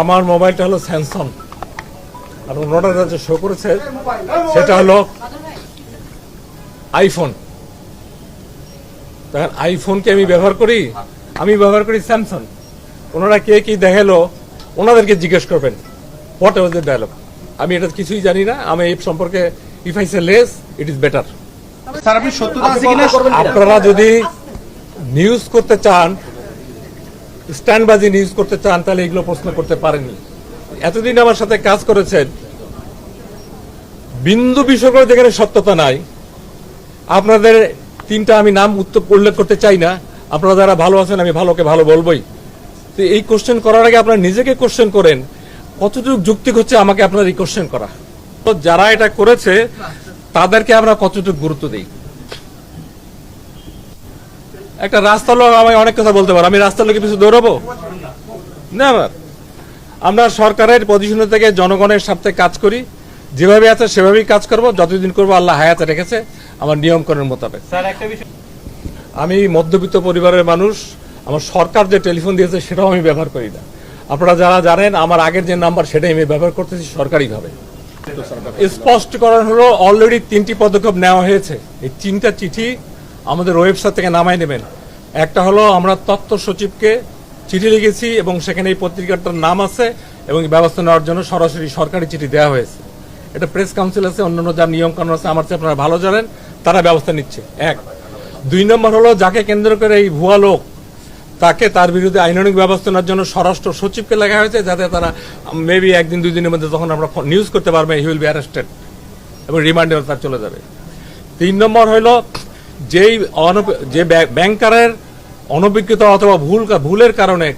আমার মোবাইলটা হলো স্যামসং আর ওনারা যে শো করেছে সেটা হলো আইফোন দেখেন আইফোনকে আমি ব্যবহার করি আমি ব্যবহার করি স্যামসাং ওনারা কে কি দেখাল ওনাদেরকে জিজ্ঞেস করবেন। হোয়াট ওয়াজ দ্য ডায়লগ আমি এটা কিছুই জানি না আমি এই সম্পর্কে if I say less it is better sir আপনি সত্যতা আছে কিনা আপনারা যদি নিউজ করতে চান স্ট্যান্ডবাজি নিউজ করতে চান, তাহলে এগুলো প্রশ্ন করতে পারেননি। এতদিন আমার সাথে কাজ করেছেন। বিন্দু বিষয় করে যেখানে সত্যতা নাই। আপনাদের তিনটা আমি নাম উত্তর উল্লেখ করতে চাই না। আপনারা যারা ভালো আছেন, আমি ভালোকে ভালো বলবোই। তো এই কোশ্চেন করার আগে আপনারা নিজেকে কোশ্চেন করেন, কতটুকু যুক্তি হচ্ছে আমাকে আপনার এই কোশ্চেন করা? তো যারা এটা করেছে, তাদেরকে আমরা কতটুকু গুরুত্ব দিই? একটা রাস্তা লোক আমি অনেক কথা বলতে পারো। আমি রাস্তার লোকে কিছু দৌড়াবো? না আমরা। সরকারের পজিশনে থেকে জনগণের স্বার্থে কাজ করি। যেভাবে আছে সেভাবেই কাজ করব। যতদিন করব আল্লাহ হায়াতে রেখেছে আমার নিয়মকরণের মোতাবেক। বিষয় আমি মধ্যবিত্ত পরিবারের মানুষ। আমার সরকার যে টেলিফোন দিয়েছে সেটাও আমি ব্যবহার করি না। আপনারা যারা জানেন আমার আগের যে নাম্বার সেটাই আমি ব্যবহার করতেছি সরকারিভাবে। স্পষ্টকরণ হলো অলরেডি তিনটি পদক্ষেপ নেওয়া হয়েছে। এই তিনটা চিঠি আমাদের ওয়েবসাইট থেকে নামাই নেবেন। একটা হলো আমরা তথ্য সচিবকে চিঠি লিখেছি এবং সেখানে এই পত্রিকাটার নাম আছে এবং ব্যবস্থা নেওয়ার জন্য সরাসরি সরকারি চিঠি দেওয়া হয়েছে। এটা প্রেস কাউন্সিল আছে, অন্যান্য যার নিয়ম কানুন আছে, আমার চেয়ে আপনারা ভালো জানেন, তারা ব্যবস্থা নিচ্ছে। এক। দুই নম্বর হলো যাকে কেন্দ্র করে এই ভুয়া লোক, তাকে তার বিরুদ্ধে আইনানুক ব্যবস্থা নেওয়ার জন্য স্বরাষ্ট্র সচিবকে লেখা হয়েছে যাতে তারা মেবি একদিন, দুই দিনের মধ্যে তখন আমরা নিউজ করতে পারবে হি উইল বি অ্যারেস্টেড এবং রিমান্ডে তার চলে যাবে। তিন নম্বর হইল যেই যে ব্যাংকারের অনভিজ্ঞতা অথবা ভুল ভুলের কারণে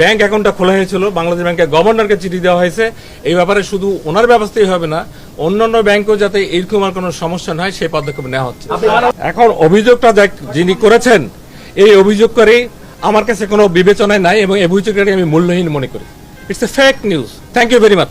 ব্যাংক অ্যাকাউন্টটা খোলা হয়েছিল, বাংলাদেশ ব্যাংকের গভর্নরকে চিঠি দেওয়া হয়েছে। এই ব্যাপারে শুধু ওনার ব্যবস্থাই হবে না, অন্যান্য ব্যাংকও যাতে এইরকম আর কোনো সমস্যা না হয়, সেই পদক্ষেপ নেওয়া হচ্ছে। এখন অভিযোগটা যিনি করেছেন, এই অভিযোগ করে আমার কাছে কোনো বিবেচনায় নাই এবং এই অভিযোগটাকে আমি মূল্যহীন মনে করি। It's a fake news thank you very much